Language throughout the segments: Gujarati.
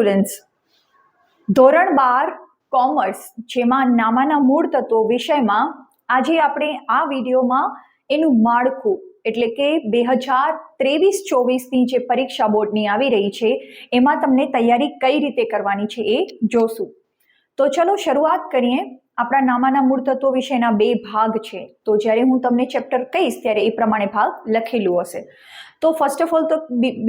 સ્ટુડન્ટ્સ ધોરણ બાર કોમર્સ જેમાં નામાના મૂળ તત્વો વિષયમાં આજે આપણે આ વિડીયોમાં એનું માળખું, એટલે કે બે હજાર ત્રેવીસ ચોવીસની જે પરીક્ષા બોર્ડની આવી રહી છે, એમાં તમને તૈયારી કઈ રીતે કરવાની છે એ જોશું. તો ચલો શરૂઆત કરીએ. આપણા નામાના મૂળ તત્વો વિશેના બે ભાગ છે. તો જ્યારે હું તમને ચેપ્ટર કહીશ, ત્યારે એ પ્રમાણે ભાગ લખેલું હશે. તો ફર્સ્ટ ઓફ ઓલ તો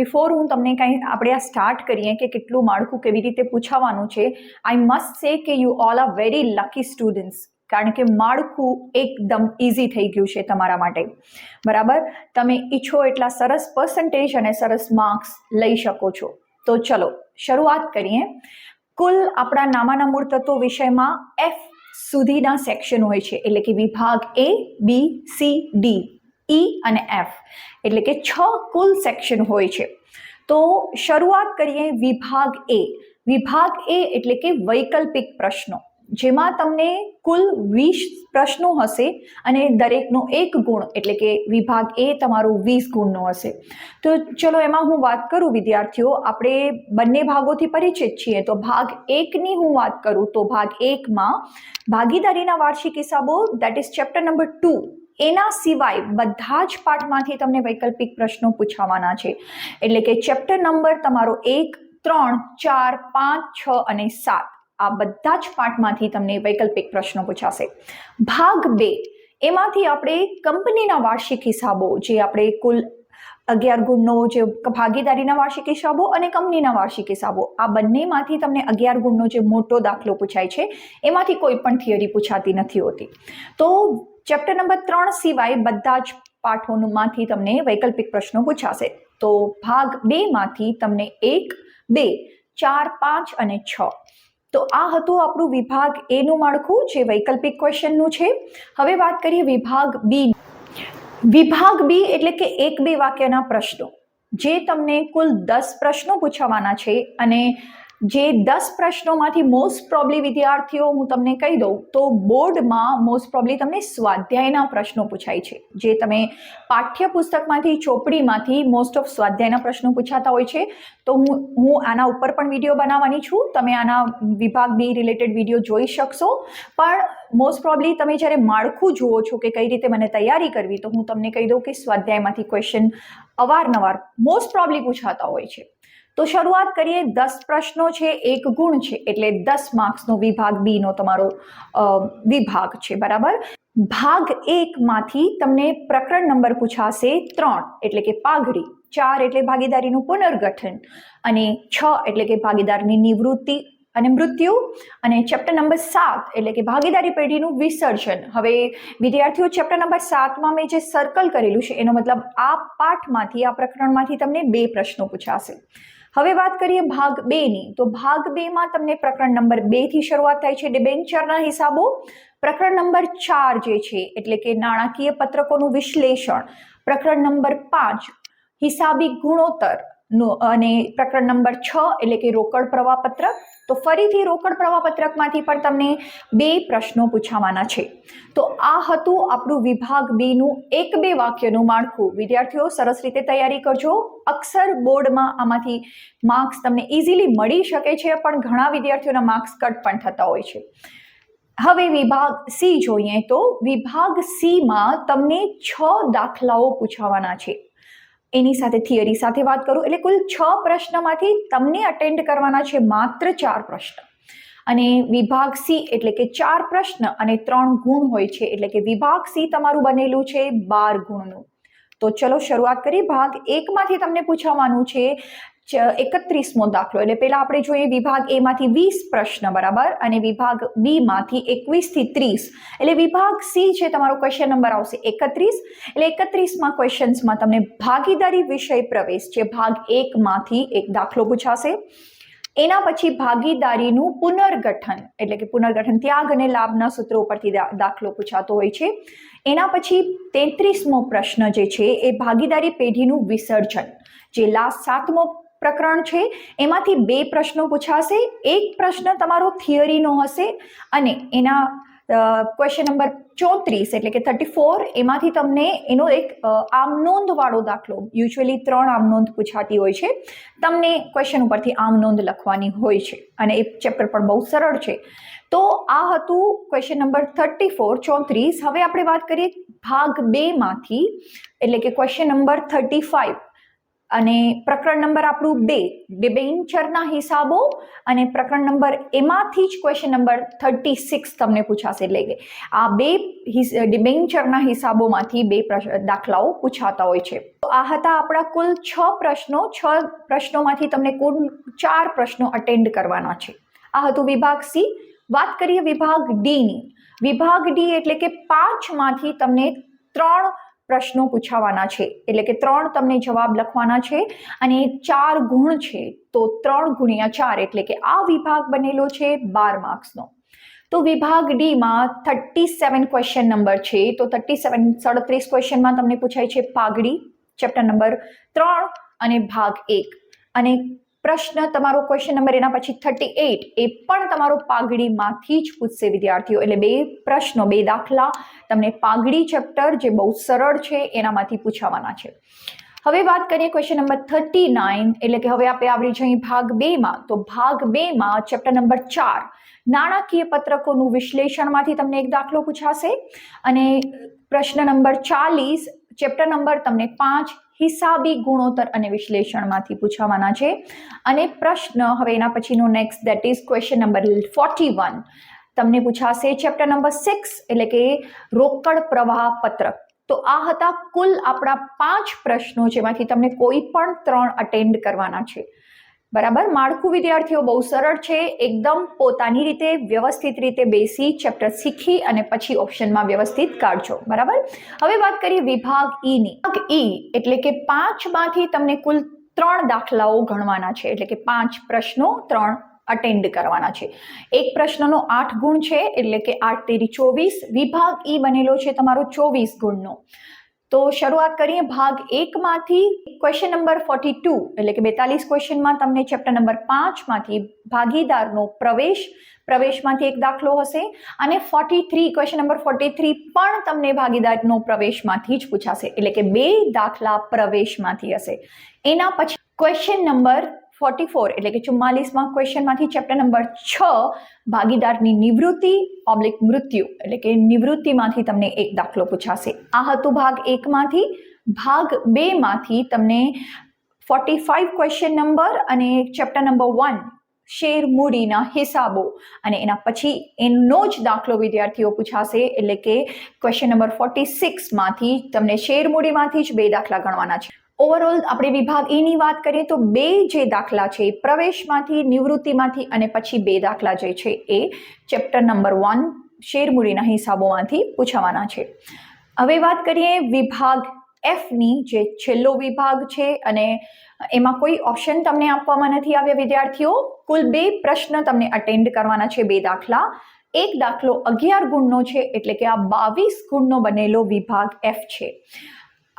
બિફોર હું તમને કાંઈ આપણે આ સ્ટાર્ટ કરીએ કે કેટલું માળખું કેવી રીતે પૂછાવાનું છે આઈ મસ્ટ સે કે you all are very lucky students કારણ કે માળખું એકદમ ઇઝી થઈ ગયું છે તમારા માટે. બરાબર? તમે ઈચ્છો એટલા સરસ પર્સન્ટેજ અને સરસ માર્ક્સ લઈ શકો છો. તો ચલો, શરૂઆત કરીએ. કુલ આપણા નામાના મૂળ તત્વો વિષયમાં એફ સુધીના સેક્શન હોય છે. એટલે કે વિભાગ એ બી સી ડી ઈ અને એફ એટલે કે છ કુલ સેક્શન હોય છે. તો શરૂઆત કરીએ વિભાગ એ વિભાગ એ એટલે કે વૈકલ્પિક પ્રશ્નો. જેમાં તમને કુલ વીસ પ્રશ્નો હશે અને દરેકનો એક ગુણ, એટલે કે વિભાગ એ તમારું વીસ ગુણનો હશે. તો ચલો એમાં હું વાત કરું વિદ્યાર્થીઓ, આપણે બંને ભાગોથી પરિચિત છીએ. તો ભાગ એકની હું વાત કરું તો ભાગ એકમાં ભાગીદારીના વાર્ષિક હિસાબો that is chapter number two એના સિવાય બધા જ પાઠમાંથી તમને વૈકલ્પિક પ્રશ્નો પૂછાવાના છે. એટલે કે ચેપ્ટર નંબર તમારો એક, ત્રણ, ચાર, પાંચ, છ અને સાત. આ બધા જ પાઠમાંથી તમને વૈકલ્પિક પ્રશ્નો પૂછાશે. ભાગ બે. એમાંથી આપણે કંપનીના વાર્ષિક હિસાબો, જે આપણે કુલ અગિયાર ગુણનો જે ભાગીદારીના વાર્ષિક હિસાબો અને કંપનીના વાર્ષિક હિસાબો, આ બંનેમાંથી તમને અગિયાર ગુણનો જે મોટો દાખલો પૂછાય છે, એમાંથી કોઈ પણ થિયરી પૂછાતી નથી હોતી. તો ચેપ્ટર નંબર ત્રણ સિવાય બધા જ પાઠોમાંથી તમને વૈકલ્પિક પ્રશ્નો પૂછાશે. તો ભાગ બેમાંથી તમને એક, બે, ચાર, પાંચ અને છ. તો આ હતું આપણું વિભાગ એનું માળખું, જે વૈકલ્પિક ક્વેશ્ચનનું છે. હવે વાત કરીએ વિભાગ બી વિભાગ બી એટલે કે એક બે વાક્યના પ્રશ્નો. જે તમને કુલ દસ પ્રશ્નો પૂછવાના છે અને જે દસ પ્રશ્નોમાંથી મોસ્ટ પ્રોબ્લી વિદ્યાર્થીઓ હું તમને કહી દઉં, તો બોર્ડમાં મોસ્ટ પ્રોબ્લી તમને સ્વાધ્યાયના પ્રશ્નો પૂછાય છે. જે તમે પાઠ્યપુસ્તકમાંથી, ચોપડીમાંથી મોસ્ટ ઓફ સ્વાધ્યાયના પ્રશ્નો પૂછાતા હોય છે. તો હું હું આના ઉપર પણ વીડિયો બનાવવાની છું. તમે આના વિભાગ બી રિલેટેડ વીડિયો જોઈ શકશો. પણ મોસ્ટ પ્રોબ્લી તમે જ્યારે માળખું જુઓ છો કે કઈ રીતે મને તૈયારી કરવી, તો હું તમને કહી દઉં કે સ્વાધ્યાયમાંથી ક્વેશ્ચન અવારનવાર મોસ્ટ પ્રોબ્લી પૂછાતા હોય છે. તો શરૂઆત કરીએ દસ પ્રશ્નો છે, એક ગુણ છે, એટલે દસ માર્ક્સનો વિભાગ બીનો તમારો વિભાગ છે, બરાબર? ભાગ એકમાંથી તમને પ્રકરણ નંબર પૂછાશે ત્રણ, એટલે કે પાઘડી, ચાર એટલે ભાગીદારીનું પુનર્ગઠન, અને છ એટલે કે ભાગીદારની નિવૃત્તિ અને મૃત્યુ, અને ચેપ્ટર નંબર સાત એટલે કે ભાગીદારી પેઢીનું વિસર્જન. હવે વિદ્યાર્થીઓ, ચેપ્ટર નંબર સાતમાં મેં જે સર્કલ કરેલું છે, એનો મતલબ આ પાઠમાંથી, આ પ્રકરણમાંથી તમને બે પ્રશ્નો પૂછાશે. હવે વાત કરીએ ભાગ બેની તો ભાગ બેમાં તમને પ્રકરણ નંબર બેથી શરૂઆત થાય છે. ડિબેન્ચરના હિસાબો. પ્રકરણ નંબર ચાર જે છે, એટલે કે નાણાકીય પત્રકોનું વિશ્લેષણ. પ્રકરણ નંબર પાંચ, હિસાબી ગુણોત્તર. અને પ્રકરણ નંબર છ, એટલે કે રોકડ પ્રવાહ પત્રક તો ફરીથી રોકડ પ્રવાહ પત્રકમાંથી પણ તમને બે પ્રશ્નો પૂછાવાના છે. તો આ હતું આપણું વિભાગ બીનું એક બે વાક્યનું માળખું. વિદ્યાર્થીઓ, સરસ રીતે તૈયારી કરજો. અક્ષર બોર્ડમાં આમાંથી માર્ક્સ તમને ઇઝીલી મળી શકે છે, પણ ઘણા વિદ્યાર્થીઓના માર્ક્સ કટ પણ થતા હોય છે. હવે વિભાગ સી જોઈએ તો વિભાગ સીમાં તમને છ દાખલાઓ પૂછાવાના છે. એની સાથે થિયરી સાથે વાત કરું, એટલે કુલ છ પ્રશ્નમાંથી તમને અટેન્ડ કરવાના છે માત્ર ચાર પ્રશ્ન. અને વિભાગ સી એટલે કે ચાર પ્રશ્ન અને ત્રણ ગુણ હોય છે, એટલે કે વિભાગ સી તમારું બનેલું છે બાર ગુણનું. તો ચલો શરૂઆત કરીએ. ભાગ એકમાંથી તમને પૂછાવાનું છે એકત્રીસમો દાખલો. એટલે પહેલાં આપણે જોઈએ વિભાગ એમાંથી વીસ પ્રશ્ન, બરાબર? અને વિભાગ બીમાંથી એકવીસથી ત્રીસ. એટલે વિભાગ સી છે તમારો ક્વેશ્ચન નંબર આવશે એકત્રીસ. એટલે એકત્રીસમાં ક્વેશ્ચન્સમાં તમને ભાગીદારી વિષય પ્રવેશ જે ભાગ એકમાંથી એક દાખલો પૂછાશે. એના પછી ભાગીદારીનું પુનર્ગઠન, એટલે કે પુનર્ગઠન ત્યાગ અને લાભના સૂત્રો ઉપરથી દાખલો પૂછાતો હોય છે. એના પછી તેત્રીસમો પ્રશ્ન જે છે એ ભાગીદારી પેઢીનું વિસર્જન, જે લાસ્ટ સાતમો પ્રકરણ છે. એમાંથી બે પ્રશ્નો પૂછાશે. એક પ્રશ્ન તમારો થિયરીનો હશે અને એના ક્વેશ્ચન નંબર ચોત્રીસ એટલે કે થર્ટી ફોર એમાંથી તમને એનો એક આમનોંધવાળો આમ નોંધવાળો દાખલો યુઝ્યુઅલી ત્રણ આમ નોંધ પૂછાતી હોય છે. તમને ક્વેશ્ચન ઉપરથી આમ નોંધ લખવાની હોય છે અને એ ચેપ્ટર પણ બહુ સરળ છે. તો આ હતું ક્વેશ્ચન નંબર થર્ટી ફોર ચોત્રીસ. હવે આપણે વાત કરીએ ભાગ બેમાંથી, એટલે કે ક્વેશ્ચન નંબર થર્ટી ફાઇવ અને પ્રકરણ નંબર આપણું બે ડિબેન્ચરના હિસાબો અને પ્રકરણ નંબર એમાંથી જ ક્વેશ્ચન નંબર થર્ટી સિક્સ તમને પૂછાશે એટલે કે આ બે ડિબેન્ચરના હિસાબોમાંથી બે દાખલાઓ પૂછાતા હોય છે. તો આ હતા આપણા કુલ છ પ્રશ્નો, છ પ્રશ્નોમાંથી તમને કુલ ચાર પ્રશ્નો અટેન્ડ કરવાના છે. આ હતું વિભાગ સી. વાત કરીએ વિભાગ ડીની વિભાગ ડી એટલે કે પાંચમાંથી તમને ત્રણ પ્રશ્નો પૂછાવાના છે. એટલે કે ત્રણ તમને જવાબ લખવાના છે અને ચાર ગુણ છે. તો ત્રણ ગુણ્યા ચાર એટલે કે આ વિભાગ બનેલો છે બાર માર્ક્સનો. તો વિભાગ ડીમાં થર્ટી સેવન ક્વેશ્ચન નંબર છે. તો થર્ટી સેવન સડત્રીસ ક્વેશ્ચનમાં તમને પૂછાય છે પાઘડી ચેપ્ટર નંબર ત્રણ અને ભાગ એક. અને પ્રશ્ન તમારો ક્વેશ્ચન નંબર એના પછી થર્ટી એઈટ એ પણ તમારો પાઘડીમાંથી જ પૂછશે, વિદ્યાર્થીઓ. એટલે બે પ્રશ્નો, બે દાખલા તમને પાઘડી ચેપ્ટર જે બહુ સરળ છે, એનામાંથી પૂછાવાના છે. હવે વાત કરીએ ક્વેશ્ચન નંબર થર્ટી નાઇન એટલે કે હવે આપણે આવડી જઈએ ભાગ બેમાં તો ભાગ બેમાં ચેપ્ટર નંબર ચાર, નાણાકીય પત્રકોનું વિશ્લેષણમાંથી તમને એક દાખલો પૂછાશે. અને પ્રશ્ન નંબર ચાલીસ ચેપ્ટર નંબર તમને પાંચ હિસાબી ગુણોત્તર અને વિશ્લેષણમાંથી પૂછાવાના છે. અને પ્રશ્ન હવે એના પછીનો next that is question number forty one તમને પૂછાશે ચેપ્ટર નંબર સિક્સ એટલે કે રોકડ પ્રવાહ પત્રક. તો આ હતા કુલ આપણા પાંચ પ્રશ્નો જેમાંથી તમને કોઈ પણ ત્રણ અટેન્ડ કરવાના છે. બરાબર? માળખું વિદ્યાર્થીઓ બહુ સરળ છે. એકદમ પોતાની રીતે, વ્યવસ્થિત રીતે બેસી ચેપ્ટર શીખી અને પછી ઓપ્શનમાં વ્યવસ્થિત કાઢજો. બરાબર? હવે વાત કરીએ વિભાગ ઈની વિભાગ ઈ એટલે કે પાંચમાંથી તમને કુલ ત્રણ દાખલાઓ ગણવાના છે. એટલે કે પાંચ પ્રશ્નો ત્રણ અટેન્ડ કરવાના છે. એક પ્રશ્નનો આઠ ગુણ છે. એટલે કે આઠ તેરી ચોવીસ. વિભાગ ઈ બનેલો છે તમારો ચોવીસ ગુણનો. તો શરૂઆત કરીએ ભાગ એકમાંથી. ક્વેશ્ચન નંબર ફોર્ટી ટુ એટલે કે બેતાલીસ ક્વેશ્ચનમાં તમને ચેપ્ટર નંબર પાંચમાંથી ભાગીદારનો પ્રવેશ, પ્રવેશમાંથી એક દાખલો હશે. અને forty three question number forty three પણ તમને ભાગીદારનો પ્રવેશમાંથી જ પૂછાશે. એટલે કે બે દાખલા પ્રવેશમાંથી હશે. એના પછી ક્વેશ્ચન નંબર ફોર્ટી ફોર એટલે કે ચુમ્માલીસમાં ક્વેશ્ચનમાંથી ચેપ્ટર નંબર છ, ભાગીદારની નિવૃત્તિ ઓબ્લિક મૃત્યુ, એટલે કે નિવૃત્તિમાંથી તમને એક દાખલો પૂછાશે. આ હતું ભાગ એકમાંથી. ભાગ બેમાંથી તમને ફોર્ટી ફાઇવ ક્વેશ્ચન નંબર અને ચેપ્ટર નંબર વન શેર મૂડીના હિસાબો. અને એના પછી એનો જ દાખલો વિદ્યાર્થીઓ પૂછાશે, એટલે કે ક્વેશ્ચન નંબર ફોર્ટી સિક્સમાંથી તમને શેર મૂડીમાંથી જ બે દાખલા ગણવાના છે. ઓવરઓલ આપણે વિભાગ એની વાત કરીએ તો બે જે દાખલા છે પ્રવેશમાંથી, નિવૃત્તિમાંથી અને પછી બે દાખલા જે છે, એ ચેપ્ટર નંબર વન શેરમૂડીના હિસાબોમાંથી પૂછાવાના છે. હવે વાત કરીએ વિભાગ એફની જે છેલ્લો વિભાગ છે અને એમાં કોઈ ઓપ્શન તમને આપવામાં નથી આવ્યા, વિદ્યાર્થીઓ? કુલ બે પ્રશ્ન તમને અટેન્ડ કરવાના છે બે દાખલા. એક દાખલો અગિયાર ગુણનો છે, એટલે કે આ બાવીસ ગુણનો બનેલો વિભાગ એફ છે.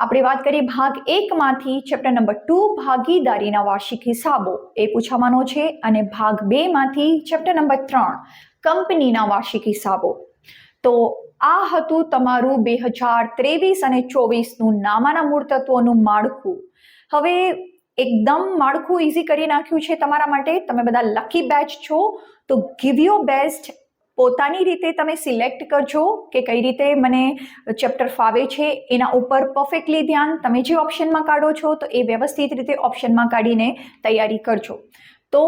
આપણે વાત કરીએ ભાગ એકમાંથી ચેપ્ટર નંબર ટુ ભાગીદારીના વાર્ષિક હિસાબો. એ પૂછાવાનો છે અને ભાગ બેમાંથી ચેપ્ટર નંબર ત્રણ, કંપનીના વાર્ષિક હિસાબો. તો આ હતું તમારું બે હજાર ત્રેવીસ અને ચોવીસનું નામાના મૂળ તત્વોનું માળખું. હવે એકદમ માળખું ઇઝી કરી નાખ્યું છે તમારા માટે. તમે બધા લકી બેચ છો. તો ગીવ યોર બેસ્ટ પોતાની રીતે તમે સિલેક્ટ કરજો કે કઈ રીતે મને ચેપ્ટર ફાવે છે, એના ઉપર પરફેક્ટલી ધ્યાન તમે જે ઓપ્શનમાં કાઢો છો, તો એ વ્યવસ્થિત રીતે ઓપ્શનમાં કાઢીને તૈયારી કરજો. તો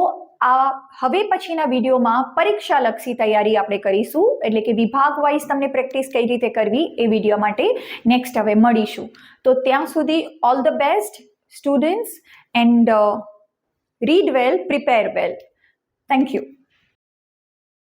આ હવે પછીના વિડીયોમાં પરીક્ષાલક્ષી તૈયારી આપણે કરીશું, એટલે કે વિભાગ વાઇઝ તમને પ્રેક્ટિસ કઈ રીતે કરવી એ વીડિયો માટે નેક્સ્ટ હવે મળીશું. તો ત્યાં સુધી all the best students and read well prepare well thank you